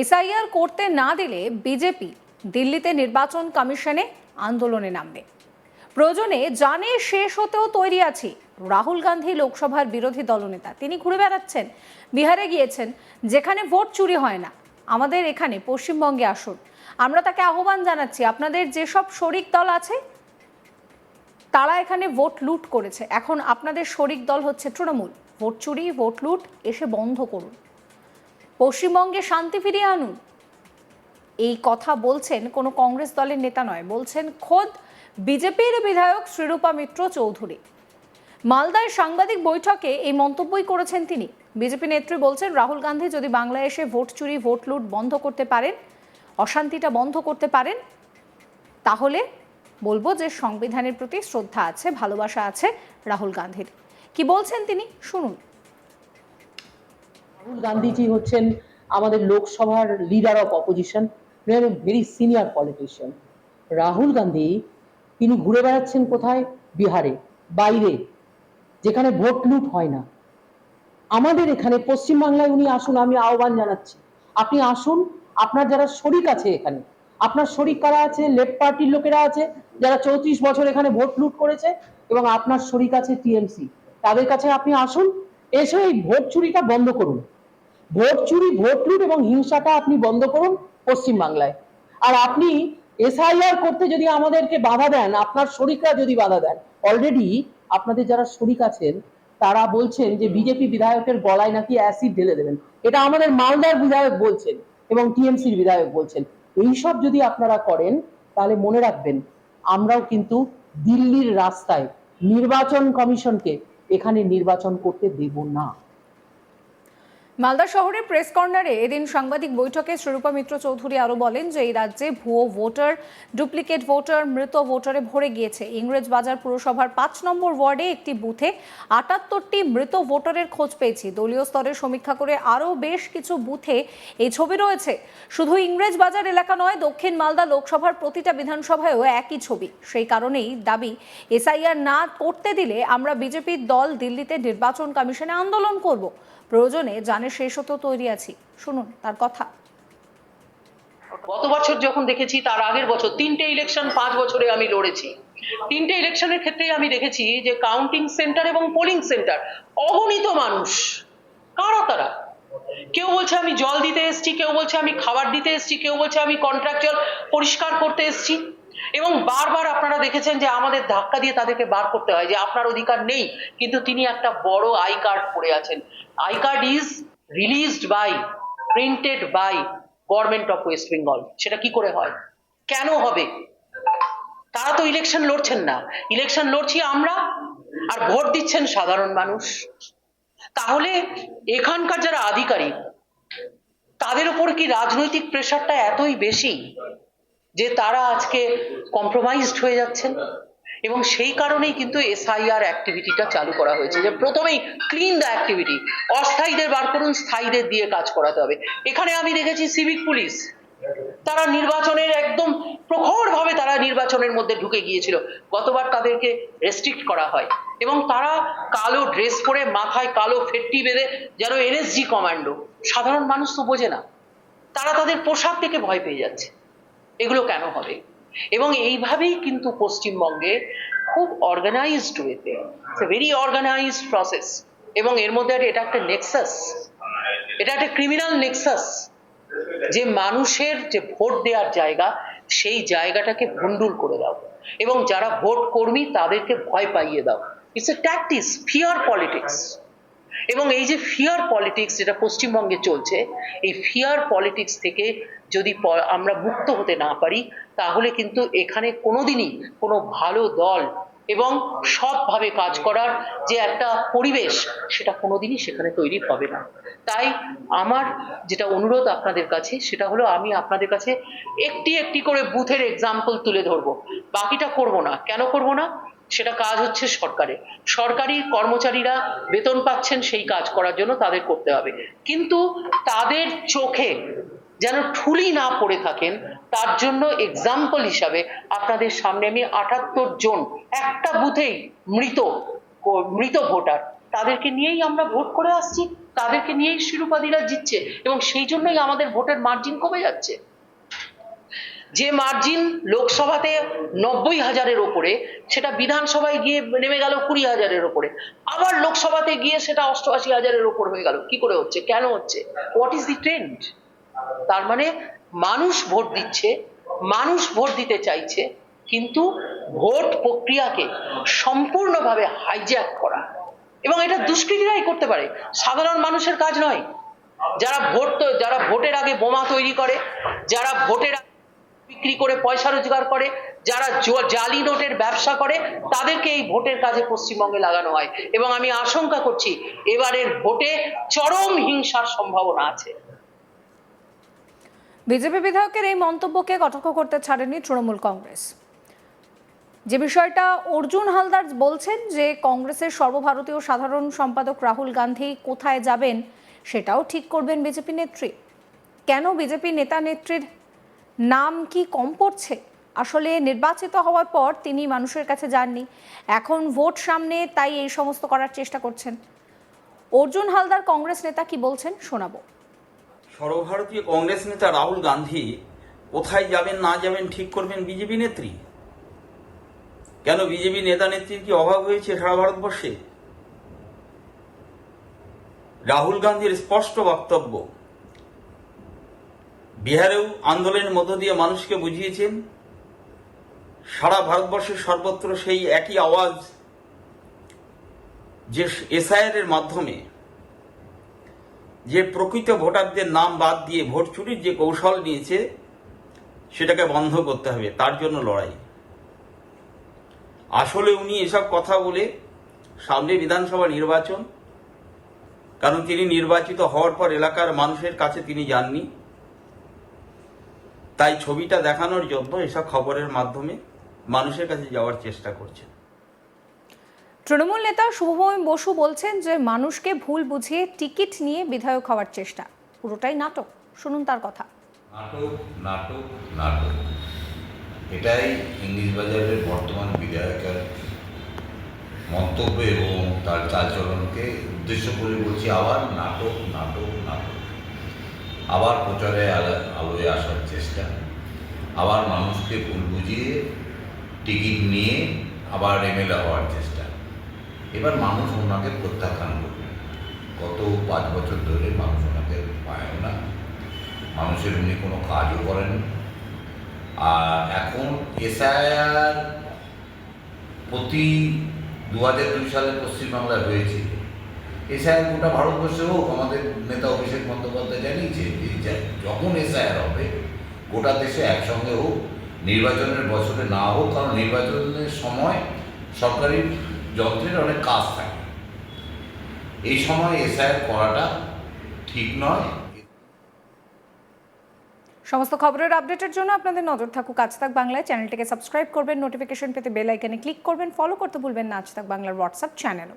SIR করতে না দিলে বিজেপি দিল্লিতে নির্বাচন কমিশনে আন্দোলনে নামবে। প্রয়োজনে জানে শেষ হতেও তৈরি আছি রাহুল গান্ধী লোকসভার বিরোধী দলনেতা। তিনি ঘুরে বেড়াচ্ছেন, বিহারে গিয়েছেন, যেখানে ভোট চুরি হয় না। আমাদের এখানে পশ্চিমবঙ্গে আসুন। আমরা তাকে আহ্বান জানাচ্ছি, আপনাদের যেসব শরিক দল আছে, তারা এখানে ভোট লুট করেছে। এখন আপনাদের শরিক দল হচ্ছে তৃণমূল। ভোট চুরি, ভোট লুট, এসে বন্ধ করুন। পশ্চিমবঙ্গে শান্তি ফিরিয়ে আনুন। এই কথা বলছেন কোনো কংগ্রেস দলের নেতা নয়, বলছেন খোদ বিজেপির বিধায়ক শ্রীরূপা মিত্র চৌধুরী। মালদায় সাংবাদিক বৈঠকে এই মন্তব্যই করেছেন তিনি। বিজেপি নেত্রী বলছেন, রাহুল গান্ধী যদি বাংলায় এসে ভোট চুরি, ভোট লুট বন্ধ করতে পারেন, অশান্তিটা বন্ধ করতে পারেন, তাহলে বলব যে সংবিধানের প্রতি শ্রদ্ধা আছে, ভালোবাসা আছে রাহুল গান্ধীর। কি বলছেন তিনি? শুনুন। রাহুল গান্ধীজি হচ্ছেন আমাদের লোকসভার leader of opposition very senior politician Rahul Gandhi, তিনি ঘুরে বেড়াচ্ছেন কোথায়? বিহারে, বাইরে, যেখানে ভোট লুট হয় না। আমাদের এখানে পশ্চিমবাংলায় উনি আসুন, আমি আহ্বান জানাচ্ছি। আপনি আসুন, আপনার যারা শরিক আছে এখানে, আপনার শরিক কারা আছে? লেফট পার্টির লোকেরা আছে, যারা চৌত্রিশ বছর এখানে ভোট লুট করেছে, এবং আপনার শরিক আছে টিএমসি। তাদের কাছে আপনি আসুন, এসে এই ভোট চুরিটা বন্ধ করুন। ভোট চুরি, ভোট লুট এবং হিংসাটা আপনি বন্ধ করুন পশ্চিমবাংলায় আর আপনি এসআইআর করতে যদি আমাদেরকে বাধা দেন, আপনার শরিকরা যদি বাধা দেন অলরেডি আপনাদের যারা শরিক আছেন, তারা বলছেন যে বিজেপি বিধায়কের গলায় নাকি অ্যাসিড ঢেলে দেবেন। এটা আমাদের মালদার বিধায়ক বলছেন এবং টিএমসির বিধায়ক বলছেন। এইসব যদি আপনারা করেন, তাহলে মনে রাখবেন, আমরাও কিন্তু দিল্লির রাস্তায় নির্বাচন কমিশনকে এখানে নির্বাচন করতে দেব না। মালদা শহরের প্রেস কর্নারে এদিন সাংবাদিক বৈঠকে শ্রীরূপা মিত্র চৌধুরী আরও বলেন যে এই রাজ্যে ভুয়ো ভোটার, ডুপ্লিকেট ভোটার, মৃত ভোটারে ভরে গিয়েছে। ইংরেজ বাজার পুরসভার পাঁচ নম্বর ওয়ার্ডে একটি বুথে আটাত্তরটি মৃত ভোটারের খোঁজ পেয়েছি। দলীয় স্তরে সমীক্ষা করে আরও বেশ কিছু বুথে এই ছবি রয়েছে। শুধু ইংরেজ বাজার এলাকা নয়, দক্ষিণ মালদা লোকসভার প্রতিটা বিধানসভায়ও একই ছবি। সেই কারণেই দাবি, এসআইআর না করতে দিলে আমরা বিজেপির দল দিল্লিতে নির্বাচন কমিশনে আন্দোলন করব। প্রয়োজনে জানে শেষ হতেও তৈরি আছি। শুনুন, তার কথা। গত বছর যখন দেখেছি, তার আগের বছর তিনটে ইলেকশন পাঁচ বছরে আমি লড়েছি। তিনটে ইলেকশনের ক্ষেত্রেই আমি দেখেছি যে কাউন্টিং সেন্টার এবং পোলিং সেন্টার অগণিত মানুষ। কারা তারা? কেউ বলছে আমি জল দিতে এসেছি, কেউ বলছে আমি খাবার দিতে এসেছি, কেউ বলছে আমি কন্ট্রাকচুয়াল পরিষ্কার করতে এসেছি। এবং বারবার আপনারা দেখেছেন যে আমাদের ধাক্কা দিয়ে তাদেরকে বার করতে হয় যে আপনার অধিকার নেই, কিন্তু তিনি একটা বড় আই কার্ড পরে আছেন। I card is released by, printed by government of West Bengal. সেটা কি করে হয়? কেন হবে? তারা তো ইলেকশন লড়ছেন না। ইলেকশন লড়ছি আমরা, আর ভোট দিচ্ছেন সাধারণ মানুষ। তাহলে এখানকার যারা আধিকারিক, তাদের উপর কি রাজনৈতিক প্রেশারটা এতই বেশি? যে তারা আজকে কম্প্রোমাইজড হয়ে যাচ্ছেন। এবং সেই কারণেই কিন্তু এসআইআর অ্যাক্টিভিটিটা চালু করা হয়েছে। যে প্রথমেই ক্লিন দ্য অ্যাক্টিভিটি অস্থায়ীদের বার করুন, স্থায়ীদের দিয়ে কাজ করাতে হবে। এখানে আমি দেখেছি সিভিক পুলিশ তারা নির্বাচনের একদম প্রখরভাবে তারা নির্বাচনের মধ্যে ঢুকে গিয়েছিল। গতবার তাদেরকে রেস্ট্রিক্ট করা হয়। এবং তারা কালো ড্রেস পরে মাথায় কালো ফেট্টি বেঁধে যেন এনএসজি কমান্ডো সাধারণ মানুষ তো বোঝে না। তারা তাদের পোশাক থেকে ভয় পেয়ে যাচ্ছে। এগুলো কেন হবে? এবং এইভাবেই কিন্তু পশ্চিমবঙ্গে খুব অর্গানাইজড ওয়েতে ভেরি অর্গানাইজড প্রসেস এবং এর মধ্যে এটা একটা নেক্সাস এটা একটা ক্রিমিনাল নেক্সাস যে মানুষের যে ভোট দেওয়ার জায়গা, সেই জায়গাটাকে ভণ্ডুল করে দাও, এবং যারা ভোট কর্মী তাদেরকে ভয় পাইয়ে দাও। It's a tactics fear politics এবং এই যে ফিয়ার পলিটিক্স যেটা পশ্চিমবঙ্গে চলছে, এই ফিয়ার পলিটিক্স থেকে যদি আমরা মুক্ত হতে না পারি, তাহলে কিন্তু এখানে কোনোদিনই কোনো ভালো দল এবং সৎভাবে কাজ করার যে একটা পরিবেশ, সেটা কোনোদিনই সেখানে তৈরি হবে না। তাই আমার যেটা অনুরোধ আপনাদের কাছে, সেটা হলো আমি আপনাদের কাছে একটি একটি করে বুথের এক্সাম্পল তুলে ধরবো। বাকিটা করব না। কেন করব না? সেটা কাজ হচ্ছে সরকারের। সরকারি কর্মচারীরা বেতন পাচ্ছেন সেই কাজ করার জন্য তাদের করতে হবে। কিন্তু তাদের চোখে যেন ঠুলি না পড়ে থাকেন, তার জন্য এক্সাম্পল হিসাবে আপনাদের সামনে আমি আটাত্তর জন, একটা বুথেই মৃত মৃত ভোটার। তাদেরকে নিয়েই আমরা ভোট করে আসছি, তাদেরকে নিয়েই শিরোপাধিরা জিতছে এবং সেই জন্যই আমাদের ভোটের মার্জিন কমে যাচ্ছে। যে মার্জিন লোকসভাতে নব্বই হাজারের ওপরে, সেটা বিধানসভায় গিয়ে নেমে গেল কুড়ি হাজারের ওপরে। আবার লোকসভাতে গিয়ে সেটা অষ্টআশি হাজারের ওপর হয়ে গেল। কি করে হচ্ছে? কেন হচ্ছে? হোয়াট ইজ দি ট্রেন্ড তার মানে মানুষ ভোট দিচ্ছে, মানুষ ভোট দিতে চাইছে, কিন্তু ভোট প্রক্রিয়াকে সম্পূর্ণভাবে হাইজ্যাক করা। এবং এটা দুষ্কৃতীরাই করতে পারে। সাধারণ মানুষের কাজ নয়। যারা ভোট যারা ভোটের আগে বোমা তৈরি করে, যারা ভোটের আগে বিক্রি করে পয়সা রোজগার করে, যারা জালি নোটের ব্যবসা করে, তাদেরকে এই ভোটের কাজে পশ্চিমবঙ্গে লাগানো হয়। এবং আমি আশঙ্কা করছি, এবারের ভোটে চরম হিংসার সম্ভাবনা আছে। বিজেপি বিধায়কের এই মন্তব্যকে কটাক্ষ করতে ছাড়েনি তৃণমূল কংগ্রেস। যে বিষয়টা অর্জুন হালদার বলছেন যে কংগ্রেসের সর্বভারতীয় সাধারণ সম্পাদক রাহুল গান্ধী কোথায় যাবেন, সেটাও ঠিক করবেন বিজেপি নেত্রী। কেন বিজেপি নেতা নেত্রীর নাম কি কম পড়ছে? আসলে নির্বাচিত হওয়ার পর তিনি মানুষের কাছে যাননি। এখন ভোট সামনে, তাই এই সমস্ত করার চেষ্টা করছেন। অর্জুন হালদার কংগ্রেস নেতা কি বলছেন, শোনাবো। সর্বভারতীয় কংগ্রেস নেতা রাহুল গান্ধী, কোথায় যাবেন, না যাবেন, ঠিক করবেন বিজেপি নেত্রী? কেন বিজেপি নেতা নেত্রীর কি অভাব হয়েছে সারা ভারতবর্ষে? রাহুল গান্ধীর স্পষ্ট বক্তব্য বিহারেও আন্দোলনের মধ্য দিয়ে মানুষকে বুঝিয়েছেন, সারা ভারতবর্ষের সর্বত্র সেই একই আওয়াজ যে এসআইআর এর মাধ্যমে যে প্রকৃত ভোটারদের নাম বাদ দিয়ে ভোট চুরির যে কৌশল নিয়েছে, সেটাকে বন্ধ করতে হবে, তার জন্য লড়াই। আসলে উনি এসব কথা বলে সামনে বিধানসভা নির্বাচন, কারণ তিনি নির্বাচিত হওয়ার পর এলাকার মানুষের কাছে তিনি যাননি। তাই ছবিটা দেখানোর জন্য এসব খবরের মাধ্যমে মানুষের কাছে যাওয়ার চেষ্টা করছেন। তৃণমূল নেতা শুভময় বসু বলছেন যে মানুষকে ভুল বুঝিয়ে টিকিট নিয়ে বিধায়ক হওয়ার চেষ্টা। পুরোটাই নাটক। শুনুন তার কথা। নাটক নাটক নাটক। এটাই ইংলিশ বাজারের বর্তমান বিধায়কের মন্তব্য এবং তার চালচলনকে উদ্দেশ্য করে বলছি আবার নাটক নাটক নাটক। আবার প্রচারে আলো- আলোয় আসার চেষ্টা। আবার মানুষকে ভুল বুঝিয়ে টিকিট নিয়ে আবার এমএলএ হওয়ার চেষ্টা। এবার মানুষ ওনাকে প্রত্যাখ্যান করবে। গত পাঁচ বছর ধরে মানুষ ওনাকে পায়ও না। মানুষের উনি কোনো কাজও করেন আর এখন এসআইআর প্রতি দু হাজার দুই সালে পশ্চিমবাংলায় হয়েছে এসআইআর গোটা ভারতবর্ষে হোক আমাদের নেতা অভিষেক বন্দ্যোপাধ্যায় জানিয়েছে যখন এসআইআর হবে, গোটা দেশে একসঙ্গে হোক, নির্বাচনের বছরে না হোক, কারণ নির্বাচনের সময় সরকারি যন্ত্রের অনেক কাজ থাকে। এই সময় এসআইআর করাটা ঠিক নয়। সমস্ত খবরের আপডেটের জন্য আপনাদের নজর থাকুক আজ তাক বাংলায়। চ্যানেলটিকে সাবস্ক্রাইব করবেন, নোটিফিকেশন পেতে বেল আইকনে ক্লিক করবেন, ফলো করতে ভুলবেন না। আজ তাক বাংলার হোয়াটসঅ্যাপ চ্যানেলও।